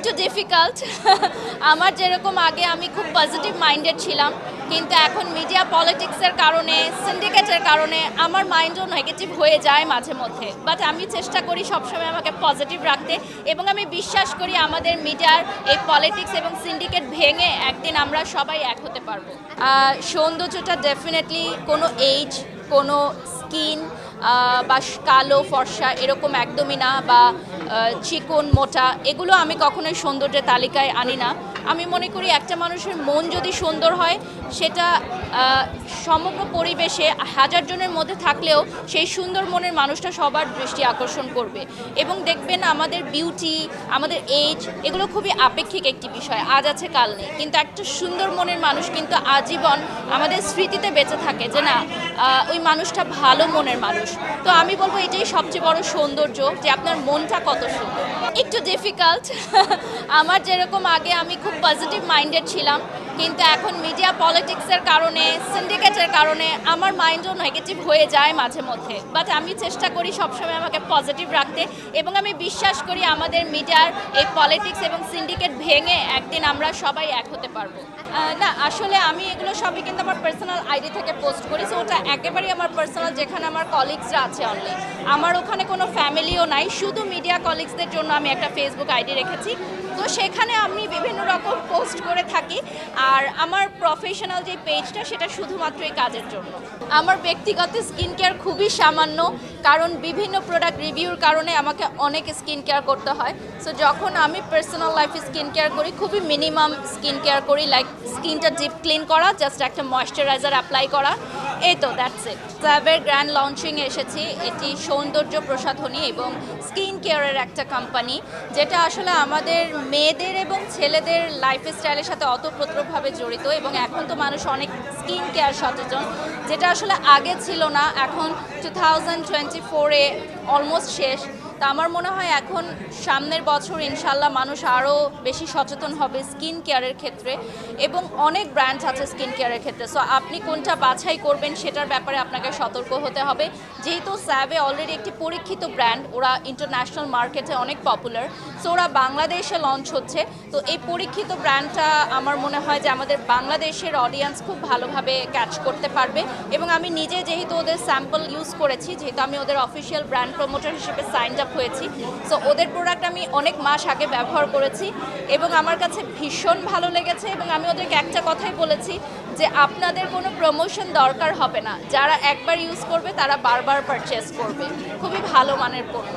একটু ডিফিকাল্ট আমার যেরকম আগে আমি খুব পজিটিভ মাইন্ডেড ছিলাম, কিন্তু এখন মিডিয়া পলিটিক্সের কারণে সিন্ডিকেটের কারণে আমার মাইন্ডও নেগেটিভ হয়ে যায় মাঝে মধ্যে। বাট আমি চেষ্টা করি সবসময় আমাকে পজিটিভ রাখতে এবং আমি বিশ্বাস করি আমাদের মিডিয়ার এই পলিটিক্স এবং সিন্ডিকেট ভেঙে একদিন আমরা সবাই এক হতে পারব। সৌন্দর্যটা ডেফিনেটলি কোনো এইজ কোনো স্কিন বা কালো, ফর্সা এরকম একদমই না বা চিকন, মোটা, এগুলো আমি কখনোই সৌন্দর্যের তালিকায় আনি না। আমি মনে করি একটা মানুষের মন যদি সুন্দর হয় সেটা সমগ্র পরিবেশে হাজার জনের মধ্যে থাকলেও সেই সুন্দর মনের মানুষটা সবার দৃষ্টি আকর্ষণ করবে। এবং দেখবেন আমাদের বিউটি আমাদের এজ এগুলো খুবই আপেক্ষিক একটি বিষয়। আজ আছে, কাল নেই। কিন্তু একটা সুন্দর মনের মানুষ কিন্তু আজীবন আমাদের স্মৃতিতে বেঁচে থাকে যে না ওই মানুষটা ভালো মনের মানুষ। তো আমি বলব এটাই সবচেয়ে বড় সৌন্দর্য যে আপনার মনটা কত সুন্দর। একটু ডিফিকাল্ট আমার যেরকম আগে আমি খুব পজিটিভ মাইন্ডেড ছিলাম। কিন্তু এখন মিডিয়া পলিটিক্সের কারণে সিন্ডিকেটের কারণে আমার মাইন্ডও নেগেটিভ হয়ে যায় মাঝে মধ্যে। বাট আমি চেষ্টা করি সবসময় আমাকে পজিটিভ রাখতে এবং আমি বিশ্বাস করি আমাদের মিডিয়ার এই পলিটিক্স এবং সিন্ডিকেট ভেঙে একদিন আমরা সবাই এক হতে পারব। না, আসলে আমি এগুলো সবই কিন্তু আমার পার্সোনাল আইডি থেকে পোস্ট করি সো ওটা একেবারেই আমার পার্সোনাল যেখানে আমার কলিগসরা আছে অনলি আমার ওখানে কোনো ফ্যামিলিও নাই, শুধু মিডিয়া কলিগসদের জন্য আমি একটা ফেসবুক আইডি রেখেছি। তো সেখানে আমি বিভিন্ন রকম পোস্ট করে থাকি। আর আমার প্রফেশনাল যে পেজটা সেটা শুধুমাত্র এই কাজের জন্য। আমার ব্যক্তিগত স্কিন কেয়ার খুবই সামান্য, কারণ বিভিন্ন প্রোডাক্ট রিভিউর কারণে আমাকে অনেক স্কিন কেয়ার করতে হয়। সো যখন আমি পার্সোনাল লাইফে স্কিন কেয়ার করি, খুবই মিনিমাম স্কিন কেয়ার করি লাইক স্কিনটা ডিপ ক্লিন করা জাস্ট একটা ময়শ্চারাইজার অ্যাপ্লাই করা। এই তো দ্যাটস ইট স্যাবের গ্র্যান্ড লঞ্চিং এসেছি। এটি সৌন্দর্য প্রসাধনী এবং স্কিন কেয়ারের একটা কোম্পানি যেটা আসলে আমাদের মেয়েদের এবং ছেলেদের লাইফস্টাইলের সাথে অতপ্রতভাবে জড়িত এবং এখন তো মানুষ অনেক স্কিন কেয়ার সচেতন, যেটা আসলে আগে ছিল না। এখন টু থাউজেন্ড টোয়েন্টি ফোরে অলমোস্ট শেষ। তা আমার মনে হয় এখন সামনের বছর ইনশাল্লাহ মানুষ আরও বেশি সচেতন হবে স্কিন কেয়ারের ক্ষেত্রে এবং অনেক ব্র্যান্ড আছে স্কিন কেয়ারের ক্ষেত্রে। সো আপনি কোনটা বাছাই করবেন সেটার ব্যাপারে আপনাকে সতর্ক হতে হবে। যেহেতু স্যাবে অলরেডি একটি পরীক্ষিত ব্র্যান্ড ওরা ইন্টারন্যাশনাল মার্কেটে অনেক পপুলার সো ওরা বাংলাদেশে লঞ্চ হচ্ছে। তো, এই পরীক্ষিত ব্র্যান্ডটা আমার মনে হয় যে আমাদের বাংলাদেশের অডিয়েন্স খুব ভালোভাবে ক্যাচ করতে পারবে। এবং আমি নিজে যেহেতু ওদের স্যাম্পল ইউজ করেছি, যেহেতু আমি ওদের অফিসিয়াল ব্র্যান্ড প্রমোটার হিসেবে সাইন আপ হয়েছি। সো ওদের প্রোডাক্ট আমি অনেক মাস আগে ব্যবহার করেছি এবং আমার কাছে ভীষণ ভালো লেগেছে এবং আমি ওদেরকে একটা কথাই বলেছি যে আপনাদের কোনো প্রমোশন দরকার হবে না। যারা একবার ইউজ করবে, তারা বারবার পারচেস করবে। খুবই ভালো মানের পণ্য